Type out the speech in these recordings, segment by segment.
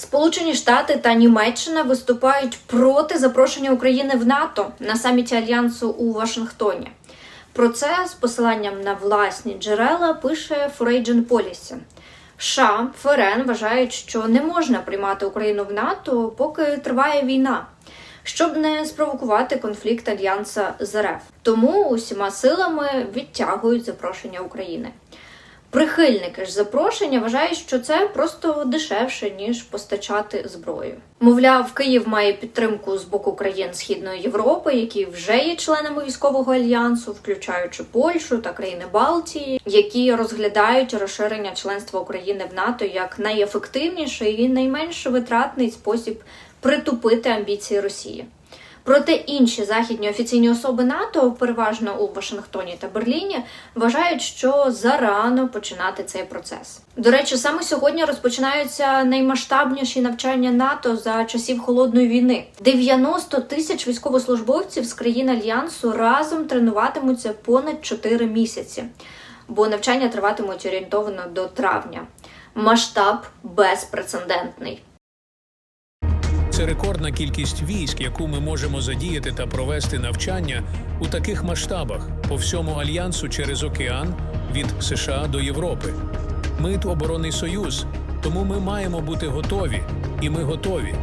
Сполучені Штати та Німеччина виступають проти запрошення України в НАТО на саміті альянсу у Вашингтоні. Про це з посиланням на власні джерела пише Foreign Policy. США, ФРН вважають, що не можна приймати Україну в НАТО, поки триває війна, щоб не спровокувати конфлікт альянса з РФ. Тому усіма силами відтягують запрошення України. Прихильники ж запрошення вважають, що це просто дешевше ніж постачати зброю. Мовляв, Київ має підтримку з боку країн Східної Європи, які вже є членами військового альянсу, включаючи Польщу та країни Балтії, які розглядають розширення членства України в НАТО як найефективніший і найменш витратний спосіб притупити амбіції Росії. Проте інші західні офіційні особи НАТО, переважно у Вашингтоні та Берліні, вважають, що зарано починати цей процес. До речі, саме сьогодні розпочинаються наймасштабніші навчання НАТО за часів холодної війни. 90 тисяч військовослужбовців з країн альянсу разом тренуватимуться понад 4 місяці, бо навчання триватимуть орієнтовано до травня. Масштаб безпрецедентний. Це рекордна кількість військ, яку ми можемо задіяти та провести навчання у таких масштабах по всьому альянсу через океан від США до Європи. Ми – оборонний союз, тому ми маємо бути готові, і ми готові.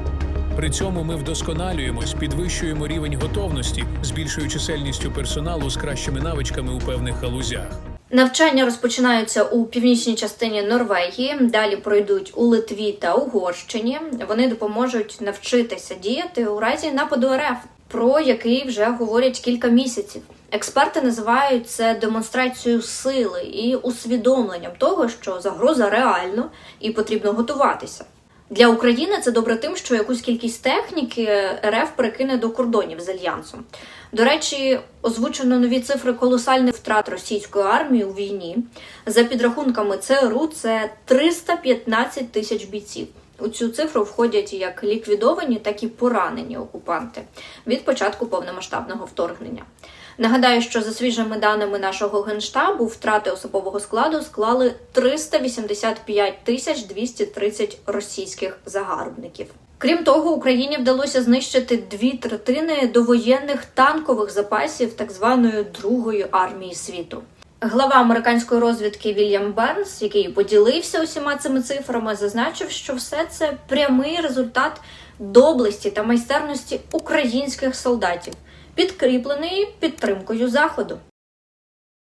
При цьому ми вдосконалюємось, підвищуємо рівень готовності, збільшуючи чисельністю персоналу з кращими навичками у певних галузях. Навчання розпочинаються у північній частині Норвегії. Далі пройдуть у Литві та Угорщині. Вони допоможуть навчитися діяти у разі нападу РФ, про який вже говорять кілька місяців. Експерти називають це демонстрацією сили і усвідомленням того, що загроза реально і потрібно готуватися. Для України це добре тим, що якусь кількість техніки РФ перекине до кордонів з альянсом. До речі, озвучено нові цифри колосальних втрат російської армії у війні. За підрахунками ЦРУ, це 315 тисяч бійців. У цю цифру входять як ліквідовані, так і поранені окупанти від початку повномасштабного вторгнення. Нагадаю, що за свіжими даними нашого генштабу втрати особового складу склали 385 тисяч 230 російських загарбників. Крім того, Україні вдалося знищити дві третини довоєнних танкових запасів так званої Другої армії світу. Глава американської розвідки Вільям Бернс, який поділився усіма цими цифрами, зазначив, що все це прямий результат доблесті та майстерності українських солдатів, підкріплений підтримкою заходу.